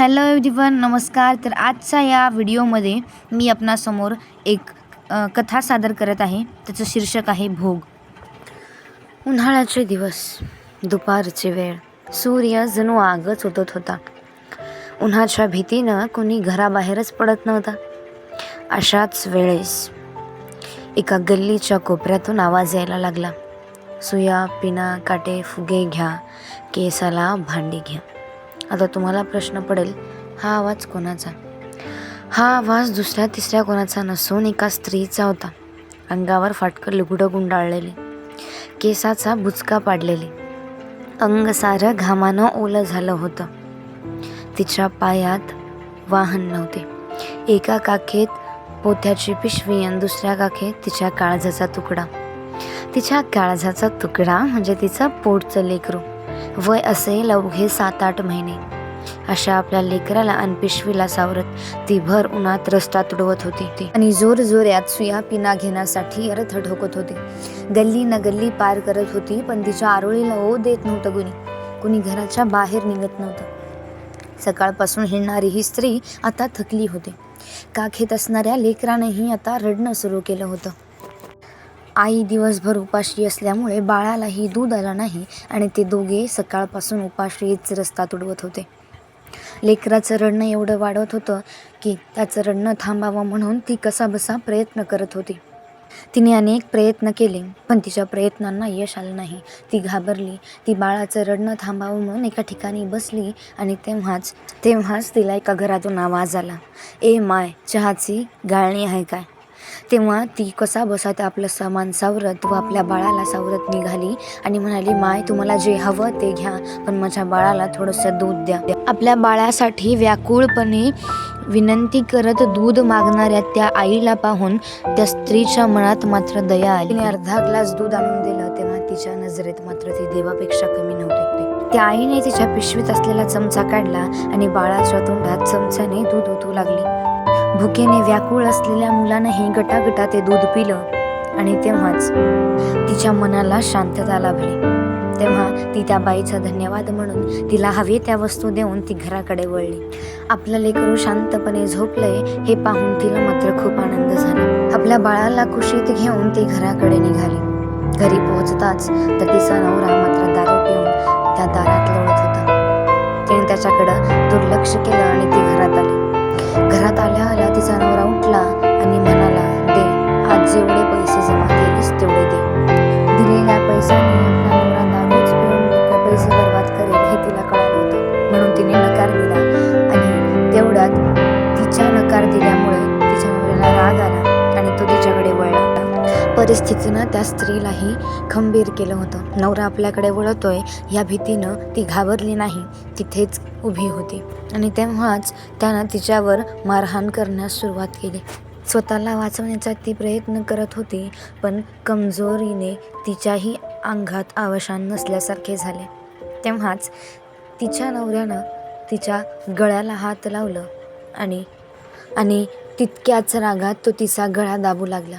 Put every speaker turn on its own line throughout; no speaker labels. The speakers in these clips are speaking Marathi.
हॅलो एव्हरीवन नमस्कार. तर आजच्या या व्हिडिओमध्ये मी आपणासमोर एक कथा सादर करत आहे. त्याचं शीर्षक आहे भोग. उन्हाळ्याचे दिवस दुपारची वेळ. सूर्य जणू आगच उतत होता. उन्हाच्या भीतीनं कोणी घराबाहेरच पडत नव्हता. अशाच वेळेस एका गल्लीच्या कोपऱ्यातून आवाज यायला लागला. सुया पिना काटे फुगे घ्या केसाला भांडी घ्या. आता तुम्हाला प्रश्न पडेल हा आवाज कोणाचा? हा आवाज दुसऱ्या तिसऱ्या कोणाचा नसून एका स्त्रीचा होता. अंगावर फाटकं लुगडं गुंडाळलेली केसाचा बुचका पाडलेली. अंग सारं घामानं ओलं झालं होतं. तिच्या पायात वाहन नव्हते. एका काखेत पोथ्याची पिशवी आणि दुसऱ्या काखेत तिच्या काळजाचा तुकडा. तिच्या काळजाचा तुकडा म्हणजे तिचं पोटचं लेकरू. वय असेल अवघे सात आठ महिने. अशा आपल्या लेकराला आणि पिशवीला सावरत ती भर उन्हात रस्ता तुडवत होती आणि जोर सुया पिना घेण्यासाठी अर्थ ठोकत होती. गल्ली न गल्ली पार करत होती पण तिच्या आरोळीला ओ देत नव्हतं कुणी. कुणी घराच्या बाहेर निघत नव्हतं. सकाळपासून हिंडणारी ही स्त्री आता थकली होती. काखेत असणाऱ्या लेकरानंही आता रडणं सुरू केलं होतं. आई दिवसभर उपाशी असल्यामुळे बाळालाही दूध आलं नाही आणि ते दोघे सकाळपासून उपाशीच रस्ता तुडवत होते. लेकराचं रडणं एवढं वाढवत होतं की त्याचं रडणं थांबावं म्हणून ती कसाबसा प्रयत्न करत होती. तिने अनेक प्रयत्न केले पण तिच्या प्रयत्नांना यश आलं नाही. ती घाबरली. ती बाळाचं रडणं थांबावं म्हणून एका ठिकाणी बसली आणि तेव्हाच तेव्हाच तिला एका घरातून आवाज आला. ए माय चहाची गाळणी आहे काय? तेव्हा ती कसा बसा ते आपलं सामान सावरत व आपल्या बाळाला सावरत निघाली आणि म्हणाली माय तुम्हाला जे हवं ते घ्या पण माझ्या बाळाला थोडंसं दूध द्या. आपल्या बाळासाठी व्याकुळपणे विनंती करत दूध मागणाऱ्या त्या आईला पाहून त्या स्त्रीच्या मनात मात्र दया आली. तिने अर्धा ग्लास दूध आणून दिलं तेव्हा तिच्या नजरेत मात्र ती देवापेक्षा कमी नव्हती. त्या आईने तिच्या पिशवीत असलेला चमचा काढला आणि बाळाच्या तोंडात चमच्याने दूध ओतू लागली. भुकेने व्याकुळ असलेल्या मुलानंही गटागटा ते दूध पिलं आणि तेव्हाच तिच्या मनाला शांतता लाभली. तेव्हा ती त्या बाईचा धन्यवाद म्हणून तिला हवे त्या वस्तू देऊन ती घराकडे वळली. आपलं लेकरू शांतपणे झोपलंय हे पाहून तिला मात्र खूप आनंद झाला. आपल्या बाळाला कुशीत घेऊन ती घराकडे निघाली. घरी पोहोचताच तर तिचा नवरा मात्र दारू पिऊन त्या दारात लोळत होता. तिने त्याच्याकडं दुर्लक्ष केलं आणि ती घरात आली. घरात आल्या आल्या तिचा नवरा उठला आणि म्हणाला दे आज जेवढे पैसे जमा केलेस तेवढे दे. दिलेल्या पैशाने आपला नवरा दारूच पिऊन इतके पैसे बर्बाद करेल हे तिला कळालं होतं. म्हणून तिने नकार दिला आणि तेवढ्यात तिच्या नकार दिल्यामुळे तिच्या नवऱ्याला राग आला. परिस्थितीनं त्या स्त्रीलाही खंबीर केलं होतं. नवरा आपल्याकडे वळतोय या भीतीनं ती घाबरली नाही तिथेच उभी होती. आणि तेव्हाच त्यानं तिच्यावर मारहाण करण्यास सुरुवात केली. स्वतःला वाचवण्याचा ती प्रयत्न करत होती पण कमजोरीने तिच्याही अंगात आवशान नसल्यासारखे झाले. तेव्हाच तिच्या नवऱ्यानं तिच्या गळ्याला हात लावलं आणि आणि तितक्याच रागात तो तिचा गळा दाबू लागला.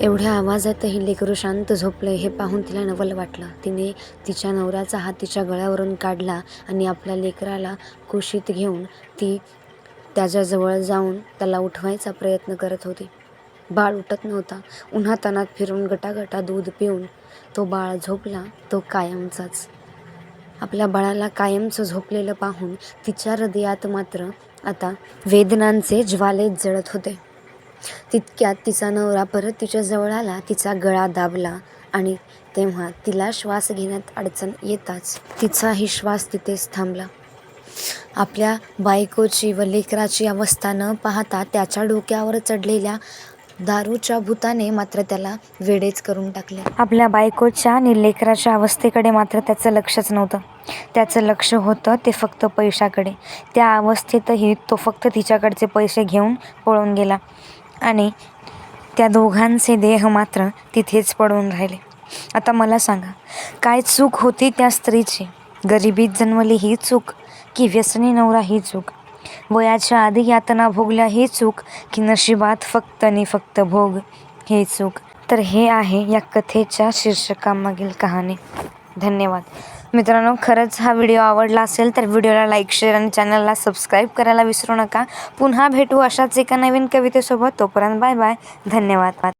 एवढ्या आवाजातही लेकरू शांत झोपलं हे पाहून तिला नवल वाटलं. तिने तिच्या नवऱ्याचा हात तिच्या गळ्यावरून काढला आणि आपल्या लेकराला कुशीत घेऊन ती त्याच्याजवळ जाऊन त्याला उठवायचा प्रयत्न करत होती. बाळ उठत नव्हता. उन्हातानात फिरून गटागटा दूध पिऊन तो बाळ झोपला तो कायमचाच. आपल्या बाळाला कायमचं झोपलेलं पाहून तिच्या हृदयात मात्र आता वेदनांचे ज्वाले जळत होते. तितक्यात तिचा नवरा परत तिच्या जवळ आला तिचा गळा दाबला आणि तेव्हा तिला श्वास घेण्यात अडचण येताच तिचाही श्वास तिथेच थांबला. आपल्या बायकोची व लेकराची अवस्था न पाहता त्याच्या डोक्यावर चढलेल्या दारूच्या भूताने मात्र त्याला वेडेच करून टाकले. आपल्या बायकोच्या आणि लेकराच्या अवस्थेकडे मात्र त्याचं लक्षच नव्हतं. त्याचं लक्ष होतं ते फक्त पैशाकडे. त्या अवस्थेतही तो फक्त तिच्याकडचे पैसे घेऊन पळून गेला आणि त्या दोघांचे देह मात्र तिथेच पडून राहिले. आता मला सांगा काय चूक होती त्या स्त्रीची? गरिबीत जन्मली ही चूक की व्यसनी नवरा ही चूक? वयाच्या आधी यातना भोगल्या ही चूक की नशिबात फक्त आणि फक्त भोग ही चूक. तर हे आहे या कथेच्या शीर्षकामागील कहाणी. धन्यवाद. मित्रांनो खरंच हा व्हिडिओ आवडला असेल तर व्हिडिओला लाईक शेअर आणि चॅनलला सबस्क्राईब करायला विसरू नका. पुन्हा भेटू अशाच एका नवीन कवितेसोबत. तोपर्यंत बाय बाय. धन्यवाद.